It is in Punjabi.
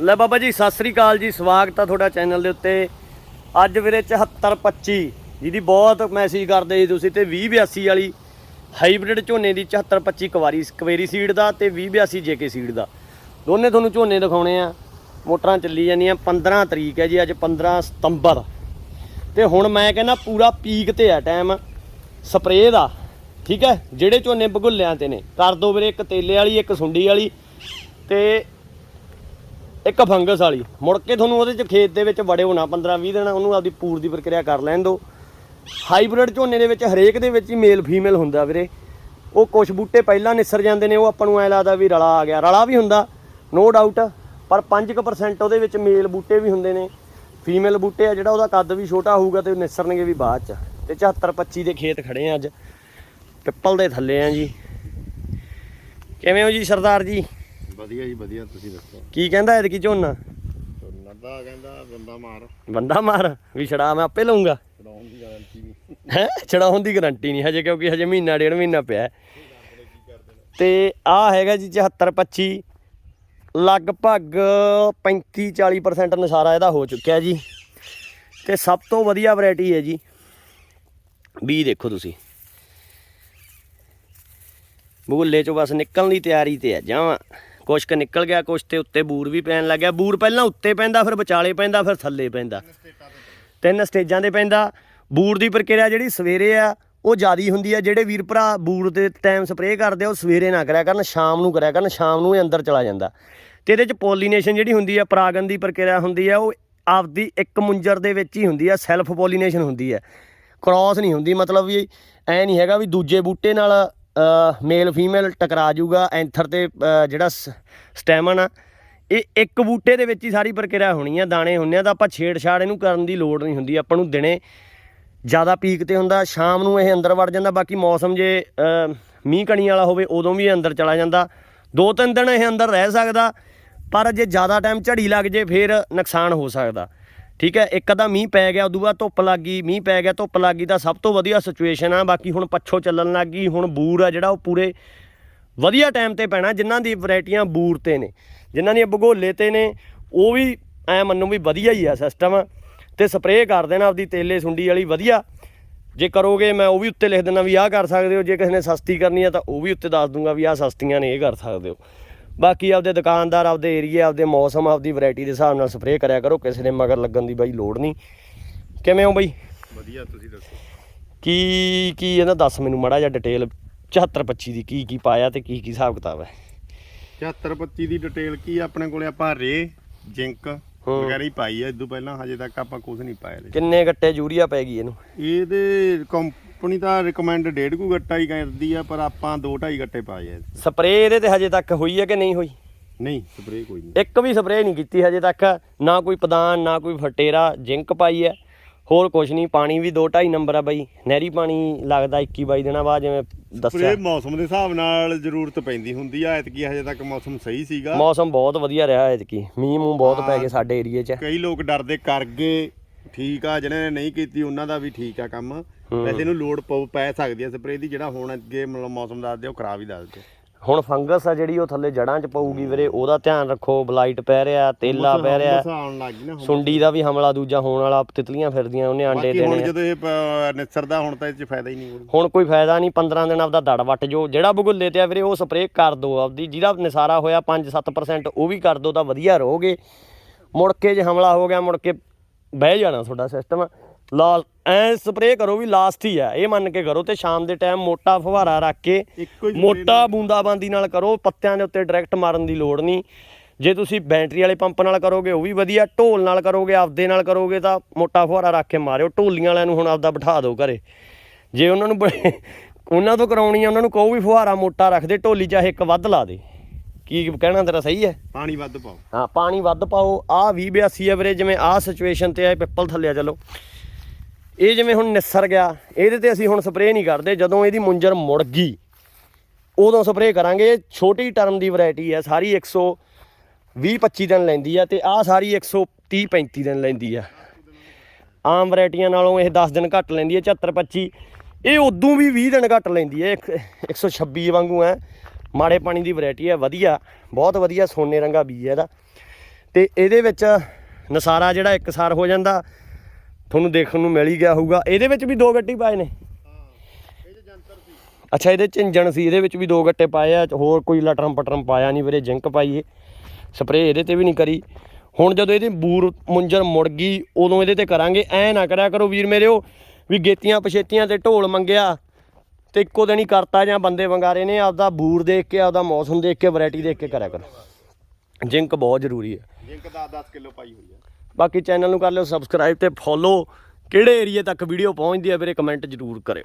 ਲੈ ਬਾਬਾ ਜੀ, ਸਤਿ ਸ੍ਰੀ ਅਕਾਲ ਜੀ, ਸਵਾਗਤ ਆ ਤੁਹਾਡਾ ਚੈਨਲ ਦੇ ਉੱਤੇ। ਅੱਜ ਵੀਰੇ 7425 ਜਿਹਦੀ ਬਹੁਤ ਮੈਸੇਜ ਕਰਦੇ ਸੀ ਤੁਸੀਂ ਤੇ 2082 ਵਾਲੀ। ਹਾਈਬ੍ਰਿਡ ਝੋਨੇ ਦੀ 7425 ਕੁਵਾਰੀ, ਕਵੇਰੀ ਸੀਡ ਦਾ ਤੇ 2082 ਜੇਕੇ ਸੀਡ ਦਾ। ਦੋਨੇ ਤੁਹਾਨੂੰ ਝੋਨੇ ਦਿਖਾਉਣੇ ਆ। ਮੋਟਰਾਂ ਚੱਲੀ ਜਾਂਦੀਆਂ 15 ਤਰੀਕ ਹੈ ਜੀ, ਅੱਜ 15 ਸਤੰਬਰ। ਤੇ ਹੁਣ ਮੈਂ ਕਹਿੰਦਾ ਪੂਰਾ ਪੀਕ ਤੇ ਆ ਟਾਈਮ ਸਪਰੇਅ ਦਾ। ਠੀਕ ਹੈ? ਜਿਹੜੇ ਝੋਨੇ ਬਗੁੱਲਿਆਂ ਤੇ ਨੇ। ਕਰ ਦੋ ਵੀਰੇ, ਇੱਕ ਤੇਲੇ ਵਾਲੀ, ਇੱਕ ਸੁੰਡੀ ਵਾਲੀ। ਤੇ ਇੱਕ ਫੰਗਸ ਵਾਲੀ। ਮੁੜ ਕੇ ਤੁਹਾਨੂੰ ਉਹਦੇ ਚ ਖੇਤ ਦੇ ਵਿੱਚ ਵੜੇ ਹੋਣਾ 15 20 ਦਿਨ ਉਹਨੂੰ ਆਪਦੀ ਪੂਰ ਦੀ ਪ੍ਰਕਿਰਿਆ ਕਰ ਲੈਣ ਦਿਓ। ਹਾਈਬ੍ਰਿਡ ਝੋਨੇ ਦੇ ਵਿੱਚ ਹਰੇਕ ਦੇ ਵਿੱਚ ਹੀ ਮੇਲ ਫੀਮੇਲ ਹੁੰਦਾ ਵੀਰੇ। ਉਹ ਕੁਝ ਬੂਟੇ ਪਹਿਲਾਂ ਨਿਸਰ ਜਾਂਦੇ ਨੇ, ਉਹ ਆਪਾਂ ਨੂੰ ਐ ਲੱਗਦਾ ਵੀ ਰਲਾ ਆ ਗਿਆ। ਰਲਾ ਵੀ ਹੁੰਦਾ ਨੋ ਡਾਊਟ ਪਰ 5% ਉਹਦੇ ਵਿੱਚ ਮੇਲ ਬੂਟੇ ਵੀ ਹੁੰਦੇ ਨੇ। ਫੀਮੇਲ ਬੂਟੇ ਆ ਜਿਹੜਾ ਉਹਦਾ ਕੱਦ ਵੀ ਛੋਟਾ ਹੋਊਗਾ ਤੇ ਉਹ ਨਿਸਰਨਗੇ ਵੀ ਬਾਅਦ ਚ। ਤੇ 74 25 ਦੇ ਖੇਤ ਖੜੇ ਆ ਅੱਜ। ਪਿੱਪਲ ਦੇ ਥੱਲੇ ਆ ਜੀ। ਕਿਵੇਂ ਹੋ ਜੀ ਸਰਦਾਰ ਜੀ? ਵਧੀਆ ਜੀ ਵਧੀਆ ਤੁਸੀਂ ਦੱਸੋ? ਕੀ ਕਹਿੰਦਾ ਐਤਕੀ ਝੋਨਾ? ਨੱਦਾ ਕਹਿੰਦਾ ਬੰਦਾ ਮਾਰ। ਬੰਦਾ ਮਾਰ ਵੀ ਛੜਾ ਮੈਂ ਆਪੇ ਲਊਂਗਾ। ਚੜਾਉਣ ਦੀ ਗਾਰੰਟੀ ਵੀ ਹੈ? ਛੜਾਉਣ ਦੀ ਗਾਰੰਟੀ ਨਹੀਂ ਹਜੇ ਕਿਉਂਕਿ ਹਜੇ ਮਹੀਨਾ ਡੇਢ ਮਹੀਨਾ ਪਿਆ ਹੈ। ਤੇ ਆ ਹੈਗਾ ਜੀ 74 25 ਲਗਭਗ 35 40% ਨਸਾਰਾ ਇਹਦਾ ਹੋ ਚੁੱਕਿਆ ਜੀ। ਤੇ ਸਭ ਤੋਂ ਵਧੀਆ ਵੈਰਾਈਟੀ ਹੈ ਜੀ। ਬੀ ਦੇਖੋ ਤੁਸੀਂ। ਬੁੱਲੇ ਚੋਂ ਬਸ ਨਿਕਲਣ ਦੀ ਤਿਆਰੀ ਤੇ ਹੈ ਜਾਵਾਂ। ਕੁਛ ਕ ਨਿਕਲ ਗਿਆ, ਕੁਛ ਤੇ ਉੱਤੇ ਬੂਰ ਵੀ ਪੈਣ ਲੱਗਿਆ ਬੂਰ ਪਹਿਲਾਂ ਉੱਤੇ ਪੈਂਦਾ, ਫਿਰ ਵਿਚਾਲੇ ਪੈਂਦਾ, ਫਿਰ ਥੱਲੇ ਪੈਂਦਾ। ਤਿੰਨ ਸਟੇਜਾਂ 'ਤੇ ਪੈਂਦਾ। ਬੂਰ ਦੀ ਪ੍ਰਕਿਰਿਆ ਜਿਹੜੀ ਸਵੇਰੇ ਆ, ਉਹ ਜਿਆਦੀ ਹੁੰਦੀ ਆ। ਜਿਹੜੇ ਵੀਰ ਭਰਾ ਬੂਰ ਦੇ ਟਾਈਮ ਸਪਰੇਅ ਕਰਦੇ ਆ, ਉਹ ਸਵੇਰੇ ਨਾ ਕਰਿਆ ਕਰਨ, ਸ਼ਾਮ ਨੂੰ ਕਰਿਆ ਕਰਨ, ਸ਼ਾਮ ਨੂੰ ਇਹ ਅੰਦਰ ਚਲਾ ਜਾਂਦਾ। ਤੇ ਇਹਦੇ ਚ ਪੋਲੀਨੇਸ਼ਨ ਜਿਹੜੀ ਹੁੰਦੀ ਆ ਪਰਾਗਨ ਦੀ ਪ੍ਰਕਿਰਿਆ ਹੁੰਦੀ ਆ, ਉਹ ਆਪਦੀ ਇੱਕ ਮੁੰਜਰ ਦੇ ਵਿੱਚ ਹੀ ਹੁੰਦੀ ਆ। ਸੈਲਫ ਪੋਲੀਨੇਸ਼ਨ ਹੁੰਦੀ ਆ। ਕ੍ਰਾਸ ਨਹੀਂ ਹੁੰਦੀ, ਮਤਲਬ ਵੀ ਐ ਨਹੀਂ ਹੈਗਾ ਵੀ ਦੂਜੇ ਬੂਟੇ ਨਾਲ ਮੇਲ ਫੀਮੇਲ ਟਕਰਾ ਜੂਗਾ, ਐਂਥਰ ਤੇ ਜਿਹੜਾ ਸਟੈਮਨ ਆ ਇਹ ਇੱਕ ਬੂਟੇ ਦੇ ਵਿੱਚ ਹੀ ਸਾਰੀ ਪ੍ਰਕਿਰਿਆ ਹੋਣੀ ਆ, ਦਾਣੇ ਹੁੰਨੇ ਆ ਤਾਂ ਆਪਾਂ ਛੇੜਛਾੜ ਇਹਨੂੰ ਕਰਨ ਦੀ ਲੋੜ ਨਹੀਂ ਹੁੰਦੀ, ਆਪਾਂ ਨੂੰ ਦਿਨੇ ਜ਼ਿਆਦਾ ਪੀਕ ਤੇ ਹੁੰਦਾ, ਸ਼ਾਮ ਨੂੰ ਇਹ ਅੰਦਰ ਵੜ ਜਾਂਦਾ, ਬਾਕੀ ਮੌਸਮ ਜੇ ਮੀਂਹ ਕਣੀ ਵਾਲਾ ਹੋਵੇ, ਉਦੋਂ ਵੀ ਇਹ ਅੰਦਰ ਚਲਾ ਜਾਂਦਾ ਦੋ ਤਿੰਨ ਦਿਨ ਇਹ ਅੰਦਰ ਰਹਿ ਸਕਦਾ, ਪਰ ਜੇ ਜ਼ਿਆਦਾ ਟਾਈਮ ਝੜੀ ਲੱਗ ਜੇ, ਫਿਰ ਨੁਕਸਾਨ ਹੋ ਸਕਦਾ। ਠੀਕ ਹੈ, ਇੱਕ ਅੱਧਾ ਮੀਂਹ ਪੈ ਗਿਆ, ਉਦੋਂ ਬਾਅਦ ਧੁੱਪ ਲੱਗ ਗਈ, ਮੀਂਹ ਪੈ ਗਿਆ, ਧੁੱਪ ਲੱਗ ਗਈ ਤਾਂ ਸਭ ਤੋਂ ਵਧੀਆ ਸਿਚੁਏਸ਼ਨ ਆ, ਬਾਕੀ ਹੁਣ ਪੱਛੋ ਚੱਲਣ ਲੱਗ ਗਈ, ਹੁਣ ਬੂਰ ਆ ਜਿਹੜਾ ਉਹ ਪੂਰੇ ਵਧੀਆ ਟਾਈਮ ਤੇ ਪੈਣਾ, ਜਿਨ੍ਹਾਂ ਦੀ ਵੈਰਾਈਟੀਆਂ ਬੂਰ ਤੇ ਨੇ, ਜਿਨ੍ਹਾਂ ਦੀਆਂ ਬਗੋਲੇ ਤੇ ਨੇ, ਉਹ ਵੀ ਐ ਮੰਨੋ ਵੀ ਵਧੀਆ ਹੀ ਆ ਸਿਸਟਮ ਤੇ ਸਪਰੇਅ ਕਰ ਦੇਣਾ ਆਪਦੀ ਤੇਲੇ ਸੁੰਡੀ ਵਾਲੀ ਵਧੀਆ, ਜੇ ਕਰੋਗੇ ਮੈਂ ਉਹ ਵੀ ਉੱਤੇ ਲਿਖ ਦਿੰਦਾ ਵੀ ਆਹ ਕਰ ਸਕਦੇ ਹੋ, ਜੇ ਕਿਸੇ ਨੇ ਸਸਤੀ ਕਰਨੀ ਆ ਤਾਂ ਉਹ ਵੀ ਉੱਤੇ ਦੱਸ ਦੂੰਗਾ ਵੀ ਆਹ ਸਸਤੀਆਂ ਨੇ, ਇਹ ਕਰ ਸਕਦੇ ਹੋ। ਬਾਕੀ ਆਪਦੇ ਦੁਕਾਨਦਾਰ ਆਪਦੇ ਏਰੀਆ ਆਪਦੇ ਮੌਸਮ ਆਪਦੀ ਵੈਰਾਈਟੀ ਦੇ ਹਿਸਾਬ ਨਾਲ ਸਪਰੇਅ ਕਰਿਆ ਕਰੋ ਕਿਸੇ ਦੇ ਮਗਰ ਲੱਗਣ ਦੀ ਬਾਈ ਲੋੜ ਨਹੀਂ। ਕਿਵੇਂ ਹੋ ਬਾਈ? ਵਧੀਆ ਤੁਸੀਂ ਦੱਸੋ? ਕੀ ਕੀ ਇਹਦਾ ਦੱਸ ਮੈਨੂੰ ਮੜਾ ਜਿਹਾ ਡਿਟੇਲ 74 25 ਦੀ ਕੀ ਕੀ ਪਾਇਆ ਤੇ ਕੀ ਕੀ ਹਿਸਾਬ ਕਿਤਾਬ ਹੈ? 7425 ਦੀ ਡਿਟੇਲ ਕੀ ਆ? ਆਪਣੇ ਕੋਲੇ ਆਪਾਂ ਰੇ ਜਿੰਕ ਵਗੈਰਾ ਹੀ ਪਾਈ ਆ। ਇਦੋਂ ਪਹਿਲਾਂ ਹਜੇ ਤੱਕ ਆਪਾਂ ਕੁਝ ਨਹੀਂ ਪਾਇਆ। ਕਿੰਨੇ ਗੱਟੇ ਯੂਰੀਆ ਪੈ ਗਈ ਇਹਨੂੰ? ਇਹਦੇ ਕੰਪਨੀ ਦਾ ਰეკਮੈਂਡ ਡੇਢ ਕੁ ਗੱਟਾ ਹੀ ਕਰਦੀ ਆ ਪਰ ਆਪਾਂ 2 2.5 ਗੱਟੇ ਪਾਏ ਆ। ਇਹਦੇ। ਸਪਰੇਅ ਇਹਦੇ ਤੇ ਹਜੇ ਤੱਕ ਹੋਈ ਹੈ ਕਿ ਨਹੀਂ ਹੋਈ? ਨਹੀਂ ਸਪਰੇਅ ਕੋਈ ਨਹੀਂ। ਇੱਕ ਵੀ ਸਪਰੇਅ ਨਹੀਂ ਕੀਤੀ ਹਜੇ ਤੱਕ ਨਾ ਕੋਈ ਪਦਾਨ ਨਾ ਕੋਈ ਫਟੇਰਾ ਜਿੰਕ ਪਾਈ ਹੈ ਹੋਰ ਕੁਝ ਨਹੀਂ ਪਾਣੀ ਵੀ 2.5 ਨੰਬਰ ਆ ਬਾਈ। ਨਹਿਰੀ ਪਾਣੀ ਲੱਗਦਾ 21 22 ਦਿਨਾਂ ਬਾਅਦ ਜਿਵੇਂ ਦੱਸਿਆ। ਸਪਰੇਅ ਮੌਸਮ ਦੇ ਹਿਸਾਬ ਨਾਲ ਜ਼ਰੂਰਤ ਪੈਂਦੀ ਹੁੰਦੀ ਆ ਐਤਕੀ ਹਜੇ ਤੱਕ ਮੌਸਮ ਸਹੀ ਸੀਗਾ। ਮੌਸਮ ਬਹੁਤ ਵਧੀਆ ਰਿਹਾ ਐਤਕੀ। ਮੀਂਹ ਮੂੰਹ ਬਹੁਤ ਪੈ ਗਏ ਸਾਡੇ ਏਰੀਏ 'ਚ। ਕਈ ਲੋਕ ਡਰਦੇ ਕਰ ਗਏ ਠੀਕ ਆ ਜਿਹਨਾਂ ਨੇ ਨਹੀਂ ਕੀਤੀ ਉਹਨਾਂ ਦਾ ਵੀ ਠੀਕ ਆ ਕੰਮ। ਵੈਸੇ ਇਹਨੂੰ ਲੋਡ ਪਊ ਪੈ ਸਕਦੀ ਆ ਸਪਰੇਅ ਦੀ ਜਿਹੜਾ ਹੁਣ ਅੱਗੇ ਮਤਲਬ ਮੌਸਮ ਦੱਸਦੇ ਉਹ ਖਰਾਬ ਹੀ ਦੱਸਦੇ ਹੁਣ ਫੰਗਸ ਆ ਜਿਹੜੀ ਉਹ ਥੱਲੇ ਜੜਾਂ 'ਚ ਪਊਗੀ ਵੀਰੇ ਉਹਦਾ ਧਿਆਨ ਰੱਖੋ ਬਲਾਈਟ ਪੈ ਰਿਹਾ ਤੇਲਾ ਪੈ ਰਿਹਾ। ਹੁਣ। ਸੁੰਡੀ ਦਾ ਵੀ ਹਮਲਾ ਦੂਜਾ ਹੋਣ ਵਾਲਾ ਤਿਤਲੀਆਂ ਫਿਰਦੀਆਂ ਉਹਨੇ ਆਂਡੇ ਹੁਣ ਦੇਣੇ ਆ। ਜਦੋਂ ਇਹ ਪ- ਨਿਸਰਦਾ ਹੁਣ ਤਾਂ ਇਹ ਚ ਫਾਇਦਾ ਹੀ ਨਹੀਂ ਹੁਣ। ਕੋਈ ਫਾਇਦਾ ਨਹੀਂ 15 ਦਿਨ ਆਪਦਾ ਦੜ ਵੱਟ ਜੋ ਜਿਹੜਾ ਬਗੁੱਲੇ ਤੇ ਆ ਵੀਰੇ ਉਹ ਸਪਰੇਅ ਕਰ ਦੋ ਆਪਦੀ ਜਿਹਦਾ ਨਿਸਾਰਾ ਹੋਇਆ 5-7% ਉਹ ਵੀ ਕਰ ਦੋ ਤਾਂ ਵਧੀਆ ਰਹੋਗੇ। ਮੁੜ ਕੇ ਜੇ ਹਮਲਾ ਹੋ ਗਿਆ ਮੁੜ ਕੇ ਬਹਿ ਜਾਣਾ ਤੁਹਾਡਾ ਸਿਸਟਮ ਲਾ ਐ ਸਪਰੇਅ ਕਰੋ ਵੀ ਲਾਸਟ ਹੀ ਆ ਇਹ ਮੰਨ ਕੇ ਕਰੋ ਤੇ ਸ਼ਾਮ ਦੇ ਟਾਈਮ ਮੋਟਾ ਫੁਹਾਰਾ ਰੱਖ ਕੇ ਮੋਟਾ ਬੂੰਦਾਬਾਂਦੀ ਨਾਲ ਕਰੋ ਪੱਤਿਆਂ ਦੇ ਉੱਤੇ ਡਾਇਰੈਕਟ ਮਾਰਨ ਦੀ ਲੋੜ ਨਹੀਂ। ਜੇ ਤੁਸੀਂ ਬੈਟਰੀ ਵਾਲੇ ਪੰਪ ਨਾਲ ਕਰੋਗੇ ਉਹ ਵੀ ਵਧੀਆ। ਢੋਲ ਨਾਲ ਕਰੋਗੇ ਆਪਦੇ ਨਾਲ ਕਰੋਗੇ ਤਾਂ ਮੋਟਾ ਫੁਹਾਰਾ ਰੱਖ ਕੇ ਮਾਰਿਓ। ਢੋਲੀਆਂ ਵਾਲਿਆਂ ਨੂੰ ਹੁਣ ਆਪਦਾ ਬਿਠਾ ਦਿਓ ਘਰੇ। ਜੇ ਉਹਨਾਂ ਨੂੰ ਉਹਨਾਂ ਤੋਂ ਕਰਾਉਣੀ ਆ ਉਹਨਾਂ ਨੂੰ ਕਹੋ ਵੀ ਫੁਹਾਰਾ ਮੋਟਾ ਰੱਖ ਦੇ ਢੋਲੀ ਚਾਹੇ ਇੱਕ ਵੱਧ ਲਾ ਦੇ। ਕੀ ਕਹਿਣਾ ਤੇਰਾ ਸਹੀ ਹੈ? ਪਾਣੀ ਵੱਧ ਪਾਓ। ਹਾਂ ਪਾਣੀ ਵੱਧ ਪਾਓ। ਆਹ 20 82 ਐਵਰੇਜ ਜਿਵੇਂ ਆਹ ਸਿਚੁਏਸ਼ਨ ਤੇ ਆ ਪਿੱਪਲ ਥੱਲੇ ਆ ਚਲੋ। ਇਹ ਜਿਵੇਂ ਹੁਣ ਨਿਸਰ ਗਿਆ, ਇਹਦੇ ਤੇ ਅਸੀਂ ਹੁਣ ਸਪਰੇਅ ਨਹੀਂ ਕਰਦੇ, ਜਦੋਂ ਇਹਦੀ ਮੁੰਜਰ ਮੁੜ ਗਈ, ਉਦੋਂ ਸਪਰੇਅ ਕਰਾਂਗੇ। ਇਹ ਛੋਟੀ ਟਰਮ ਦੀ ਵੈਰਾਈਟੀ ਹੈ, ਸਾਰੀ 120 25 ਦਿਨ ਲੈਂਦੀ ਆ ਤੇ ਆਹ ਸਾਰੀ 130 35 ਦਿਨ ਲੈਂਦੀ ਆ। ਆਮ ਵੈਰਾਈਟੀਆਂ ਨਾਲੋਂ ਇਹ 10 ਦਿਨ ਘੱਟ ਲੈਂਦੀ ਹੈ 74 25 ਇਹ ਉਦੋਂ ਵੀ 20 ਦਿਨ ਘੱਟ ਲੈਂਦੀ ਹੈ ਇੱਕ- 126 ਵਾਂਗੂ ਹੈ ਮਾੜੇ ਪਾਣੀ ਦੀ ਵੈਰਾਈਟੀ ਹੈ ਵਧੀਆ, ਬਹੁਤ ਵਧੀਆ ਸੋਨੇ ਰੰਗਾ ਬੀਜ ਹੈ ਇਹਦਾ। ਤੇ ਇਹਦੇ ਵਿੱਚ ਨਸਾਰਾ ਜਿਹੜਾ ਇੱਕ ਸਾਰ ਹੋ ਜਾਂਦਾ ਤੁਹਾਨੂੰ ਦੇਖਣ ਨੂੰ ਮਿਲ ਹੀ ਗਿਆ ਹੋਊਗਾ। ਇਹਦੇ ਵਿੱਚ ਵੀ ਦੋ ਗੱਟੀ ਪਾਏ ਨੇ। ਅੱਛਾ, ਇਹਦੇ ਚ ਇੰਜਣ ਸੀ, ਇਹਦੇ ਵਿੱਚ ਵੀ ਦੋ ਗੱਟੇ ਪਾਏ ਆ, ਹੋਰ ਕੋਈ ਲਟਰਮ ਪਟਰਮ ਪਾਇਆ ਨਹੀਂ ਵੀਰੇ, ਜਿੰਕ ਪਾਈਏ ਸਪਰੇਅ ਇਹਦੇ ਤੇ ਵੀ ਨਹੀਂ ਕਰੀ। ਹੁਣ ਜਦੋਂ ਇਹਦੀ ਬੂਰ ਮੁੰਜਰ ਮੁੜ ਗਈ, ਉਦੋਂ ਇਹਦੇ ਤੇ ਕਰਾਂਗੇ। ਐ ਨਾ ਕਰਿਆ ਕਰੋ ਵੀਰ ਮੇਰਿਓ ਵੀ ਗੇਤੀਆਂ ਪਛੇਤੀਆਂ ਤੇ ਢੋਲ ਮੰਗਿਆ ਤੇ ਇੱਕੋ ਦਿਨ ਹੀ ਕਰਤਾ ਜਾਂ ਬੰਦੇ ਵੰਗਾਰੇ ਨੇ ਆਪਦਾ ਬੂਰ ਦੇਖ ਕੇ, ਆਪਦਾ ਮੌਸਮ ਦੇਖ ਕੇ ਵੈਰਾਈਟੀ ਦੇਖ ਕੇ ਕਰਿਆ ਕਰੋ। ਜਿੰਕ ਬਹੁਤ ਜ਼ਰੂਰੀ ਹੈ। ਜਿੰਕ 10-10 ਕਿਲੋ ਪਾਈ ਹੋਈ ਆ ਬਾਕੀ ਚੈਨਲ ਨੂੰ ਕਰ ਲਿਓ ਸਬਸਕ੍ਰਾਈਬ ਤੇ ਫੋਲੋ ਕਿਹੜੇ ਏਰੀਏ ਤੱਕ ਵੀਡੀਓ ਪਹੁੰਚਦੀ ਹੈ ਵੀਰੇ ਕਮੈਂਟ ਜ਼ਰੂਰ ਕਰਿਓ।